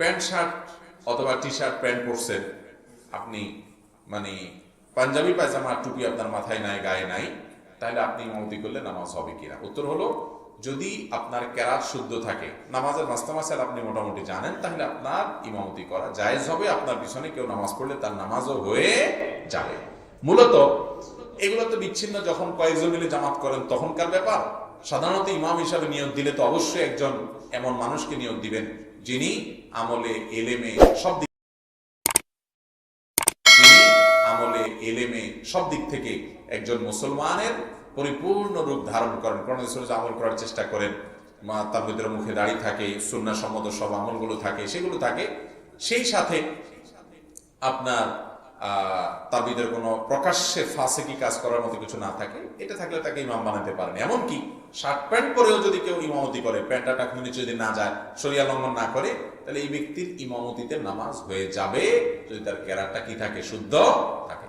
Pant shirt অথবা T shirt pant পরছেন, আপনি মানে পাঞ্জাবি পায়জামা টুপি আপনার মাথায় নাই, গায়ে নাই, তাহলে আপনি ইমামতি করলে নামাজ হবে কিনা? উত্তর হলো, যদি আপনার কেরাত শুদ্ধ থাকে, নামাজের মাস্তামাসাল আপনি মোটামুটি জানেন, তাহলে আপনার ইমামতি করা জায়েজ হবে, আপনার পিছনে কেউ নামাজ পড়লে তার নামাজও হয়ে যাবে। মূলত এগুলো তো বিচ্ছিন্ন, যখন কয়েকজন মিলে জামাত করেন, তখনকার ব্যাপার। সাধারণত ইমাম হিসাবে নিয়োগ দিলে তো অবশ্যই একজন এমন মানুষকে নিয়োগ দিবেন যিনি আমলে এলেমে সব দিক যিনি আমলে এলেমে সব দিক থেকে একজন মুসলমানের পরিপূর্ণ রূপ ধারণ করেন। কোরআন আমল করার চেষ্টা করেন। মা ভিতরে মুখে দাঁড়িয়ে থাকে সুন্না সম্মত সব আমলগুলো থাকে, সেগুলো থাকে। সেই সাথে আপনার তার ভিতরে কোনো প্রকাশ্যে ফাঁসে কি কাজ করার মতো কিছু না থাকে, এটা থাকলে তাকে ইমাম বানাতে পারেন। এমনকি শার্ট প্যান্ট পরেও যদি কেউ ইমামতি করে প্যান্টটা টাকুনি নিচে যদি না যায় সরিয়া লঙ্ঘন না করে, তাহলে এই ব্যক্তির ইমামতিতে নামাজ হয়ে যাবে। যদি তার ক্যারাটটা কি থাকে, শুদ্ধ থাকে